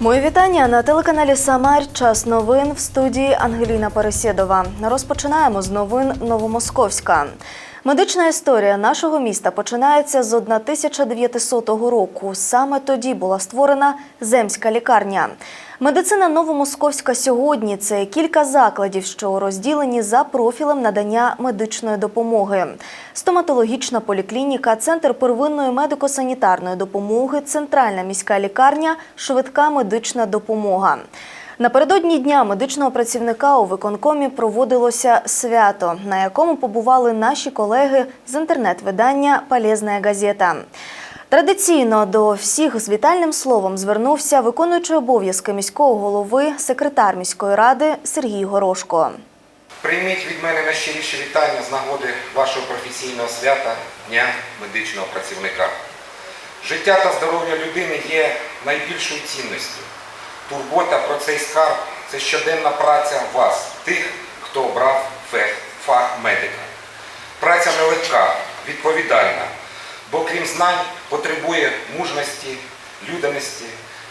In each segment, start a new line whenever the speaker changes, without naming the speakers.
Мої вітання на телеканалі Самар. Час новин в студії Ангеліна Пересєдова. Розпочинаємо з новин Новомосковська. Медична історія нашого міста починається з 1900 року. Саме тоді була створена земська лікарня. Медицина Новомосковська сьогодні це кілька закладів, що розділені за профілем надання медичної допомоги. Стоматологічна поліклініка, центр первинної медико-санітарної допомоги, центральна міська лікарня, швидка медична допомога. Напередодні дня медичного працівника у виконкомі проводилося свято, на якому побували наші колеги з інтернет-видання Полезна газета. Традиційно до всіх з вітальним словом звернувся виконуючий обов'язки міського голови, секретар міської ради Сергій Горошко.
Прийміть від мене найщиріше вітання з нагоди вашого професійного свята Дня медичного працівника. Життя та здоров'я людини є найбільшою цінністю. Турбота про цей скарб це щоденна праця вас, тих, хто обрав фах медика. Праця нелегка, відповідальна, бо крім знань потребує мужності, людяності,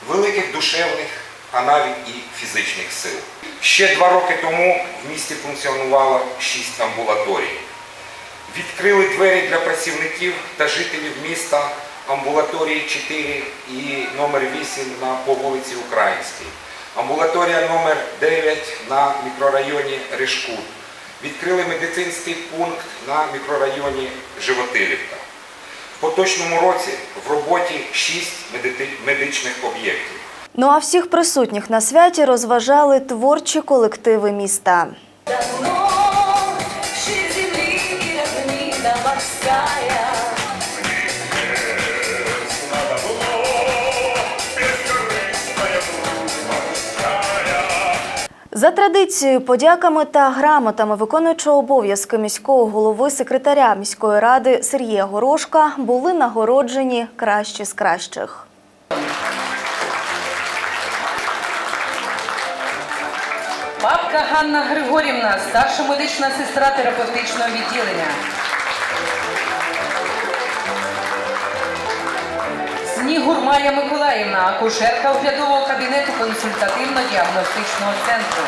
великих душевних, а навіть і фізичних сил. Ще два роки тому в місті функціонувало шість амбулаторій. Відкрили двері для працівників та жителів міста амбулаторії 4 і номер 8 на, по вулиці Українській. Амбулаторія номер 9 на мікрорайоні Ришкут. Відкрили медицинський пункт на мікрорайоні Животилівка. В поточному році в роботі 6 медичних об'єктів.
Ну а всіх присутніх на святі розважали творчі колективи міста.
Давно ши земли и равнина морская.
За традицією, подяками та грамотами виконуючого обов'язки міського голови секретаря міської ради Сергія Горошка були нагороджені кращі з кращих.
Бабка Ганна Григорівна, старша медична сестра терапевтичного відділення. Снігур Гурмая Миколаївна, акушерка оглядового кабінету консультативно-діагностичного центру.